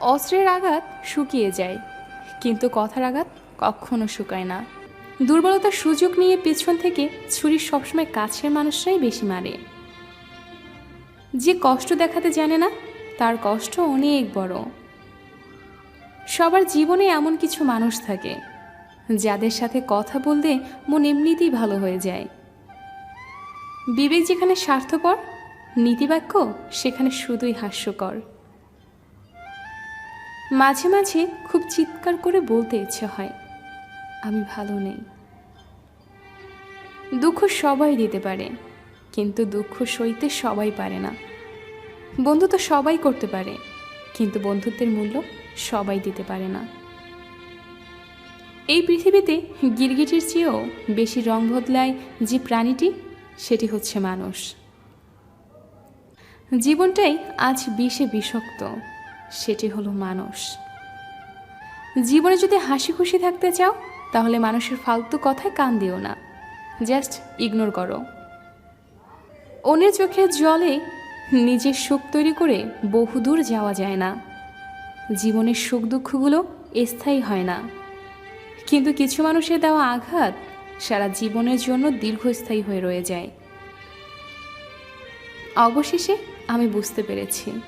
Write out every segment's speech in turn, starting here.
অস্ত্রের আঘাত শুকিয়ে যায়, কিন্তু কথার আঘাত কখনো শুকায় না। দুর্বলতার সুযোগ নিয়ে পেছন থেকে ছুরি সবসময় কাছের মানুষরাই বেশি মারে। যে কষ্ট দেখাতে জানে না, তার কষ্ট অনেক বড়। সবার জীবনে এমন কিছু মানুষ থাকে, যাদের সাথে কথা বলতে মন এমনিতেই ভালো হয়ে যায়। বিবেক যেখানে স্বার্থপর, নীতিবাক্য সেখানে শুধুই হাস্যকর। মাঝে মাঝে খুব চিৎকার করে বলতে ইচ্ছে হয়, আমি ভালো নেই। দুঃখ সবাই দিতে পারে, কিন্তু দুঃখ সইতে সবাই পারে না। বন্ধু তো সবাই করতে পারে, কিন্তু বন্ধুত্বের মূল্য সবাই দিতে পারে না। এই পৃথিবীতে গিরগিটির চেয়েও বেশি রং বদলায় যে প্রাণীটি, সেটি হচ্ছে মানুষ। জীবনটাই আজ বিষে বিষাক্ত। সেটি হলো মানুষ। জীবনে যদি হাসি খুশি থাকতে চাও, তাহলে মানুষের ফালতু কথায় কান দিও না। জাস্ট ইগনোর করো। অন্যের চোখের জলে নিজের সুখ তৈরি করে বহুদূর যাওয়া যায় না। জীবনের সুখ দুঃখগুলো স্থায়ী হয় না। কিন্তু কিছু মানুষের দেওয়া আঘাত সারা জীবনের জন্য দীর্ঘস্থায়ী হয়ে রয়ে যায়। অবশেষে আমি বুঝতে পেরেছি।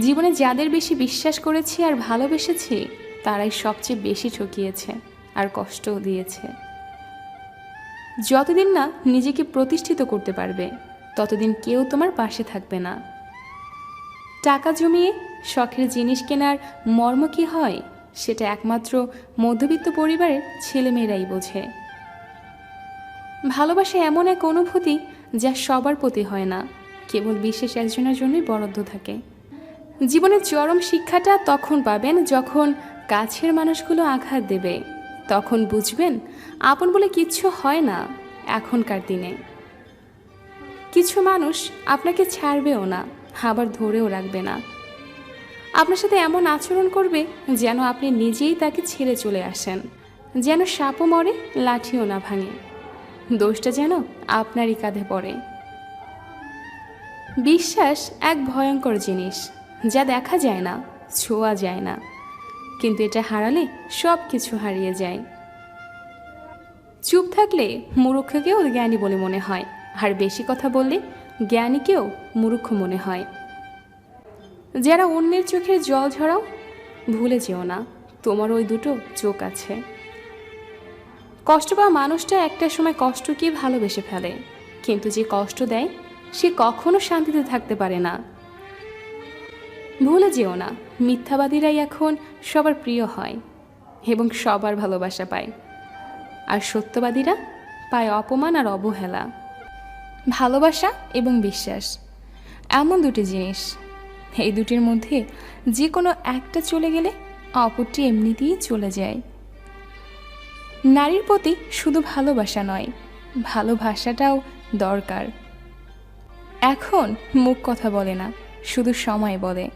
জীবনে যাদের বেশি বিশ্বাস করেছি আর ভালোবেসেছি, তারাই সবচেয়ে বেশি ঠকিয়েছে আর কষ্টও দিয়েছে। যতদিন না নিজেকে প্রতিষ্ঠিত করতে পারবে, ততদিন কেউ তোমার পাশে থাকবে না। টাকা জমিয়ে শখের জিনিস কেনার মর্ম কী হয়, সেটা একমাত্র মধ্যবিত্ত পরিবারের ছেলেমেয়েরাই বোঝে। ভালোবাসা এমন এক অনুভূতি যা সবার প্রতি হয় না, কেবল বিশেষ একজনের জন্যই বরাদ্দ থাকে। জীবনের চরম শিক্ষাটা তখন পাবেন যখন কাছের মানুষগুলো আঘাত দেবে। তখন বুঝবেন, আপন বলে কিচ্ছু হয় না এখনকার দিনে। কিছু মানুষ আপনাকে ছাড়বেও না, আবার ধরেও রাখবে না। আপনার সাথে এমন আচরণ করবে যেন আপনি নিজেই তাকে ছেড়ে চলে আসেন, যেন সাপও মরে, লাঠিও না ভাঙে। দোষটা যেন আপনারই কাঁধে পড়ে। বিশ্বাস এক ভয়ঙ্কর জিনিস। যা দেখা যায় না, ছোঁয়া যায় না। কিন্তু এটা হারালে সব কিছু হারিয়ে যায়। চুপ থাকলে মূর্খকেও জ্ঞানী বলে মনে হয়, আর বেশি কথা বললে জ্ঞানীকেও মূর্খ মনে হয়। যারা অন্যের চোখের জল ঝরাও, ভুলে যেও না, তোমার ওই দুটো চোখ আছে। কষ্ট পাওয়া মানুষটা একটা সময় কষ্টকে ভালোবেসে ফেলে, কিন্তু যে কষ্ট দেয়, সে কখনো শান্তিতে থাকতে পারে না। ভুলে যেও না, মিথ্যাবাদীরাই এখন সবার প্রিয় হয় এবং সবার ভালোবাসা পায়। আর সত্যবাদীরা পায় অপমান আর অবহেলা। ভালোবাসা এবং বিশ্বাস, এমন দুটি জিনিস। এই দুটির মধ্যে যে কোনো একটা চলে গেলে অপরটি এমনিতেই চলে যায়। নারীর প্রতি শুধু ভালোবাসা নয়, ভালোবাসাটাও দরকার। এখন মুখ কথা বলে না, শুধু সময় বলে।